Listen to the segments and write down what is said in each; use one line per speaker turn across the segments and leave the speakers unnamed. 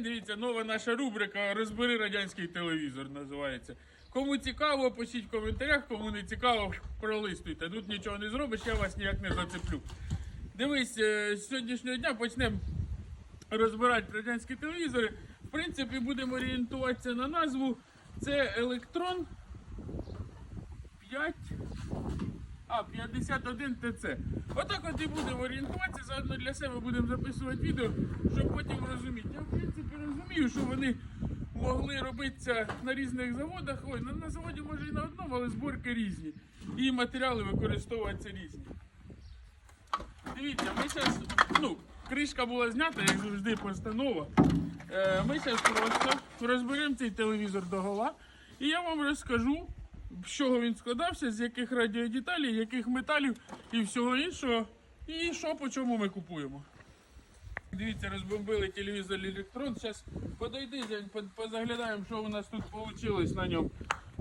Дивіться, нова наша рубрика Розбери радянський телевізор називається. Кому цікаво, пишіть в коментарях, кому не цікаво, пролистуйте. Тут нічого не зробиш, я вас ніяк не зацеплю. Дивись, е, з сьогоднішнього дня почнемо розбирати радянські телевізори. В принципі, будемо орієнтуватися на назву. Це електрон 5. А, 51 ТЦ. Отак от і будемо орієнтуватися, заодно для себе будемо записувати відео, щоб потім розуміти. Розумію, що вони могли робитися на різних заводах. Ой, на, на заводі може і на одному, але зборки різні. І матеріали використовуються різні. Дивіться, ми зараз, ну, кришка була знята, як завжди, постанова. Е, ми зараз просто розберемо цей телевізор до гола. І я вам розкажу, з чого він складався, з яких радіодеталей, яких металів і всього іншого. І що по чому ми купуємо. Дивіться, розбомбили телевізор електрон. Зараз подойди, позаглядаємо, що у нас тут вийшло на ньому.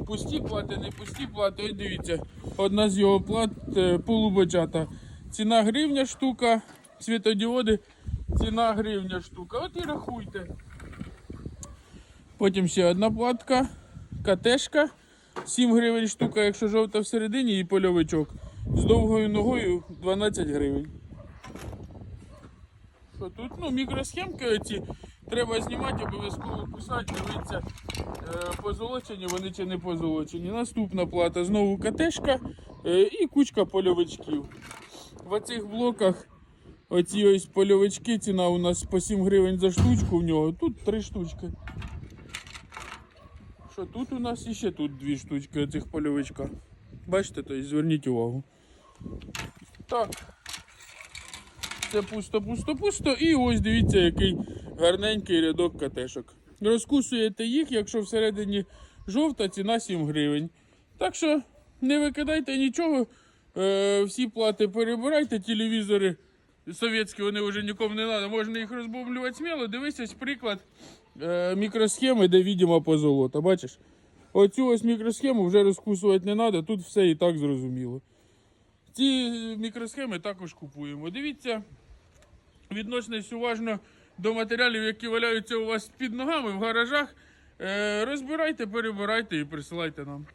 Пусті плати, не пусті плати. Ось дивіться, одна з його плат е, полубочата. Ціна гривня штука, світодіоди, ціна гривня штука. От і рахуйте. Потім ще одна платка, катешка, 7 гривень штука, якщо жовта всередині і польовичок. З довгою ногою 12 гривень. Що тут? Ну, мікросхемки оці треба знімати, обов'язково писати, дивитися, е, позолочені вони чи не позолочені. Наступна плата знову катешка е, і кучка польовичків. В оцих блоках оці ось польовички, ціна у нас по 7 гривень за штучку в нього, тут 3 штучки. Що тут у нас і ще тут дві штучки оцих польовичка. Бачите, то есть зверніть увагу. Так. Це пусто, пусто, пусто. І ось дивіться, який гарненький рядок катешок. Розкусуєте їх, якщо всередині жовта, ціна 7 гривень. Так що не викидайте нічого. Е, всі плати перебирайте, телевізори совєтські, вони вже нікому не треба, можна їх розбомблювати сміло. Дивись ось приклад е, мікросхеми, де відома позолота. Бачиш? Оцю ось мікросхему вже розкусувати не треба, тут все і так зрозуміло. Ці мікросхеми також купуємо. Дивіться, відноситесь уважно до матеріалів, які валяються у вас під ногами в гаражах. Е, розбирайте, перебирайте і присилайте нам.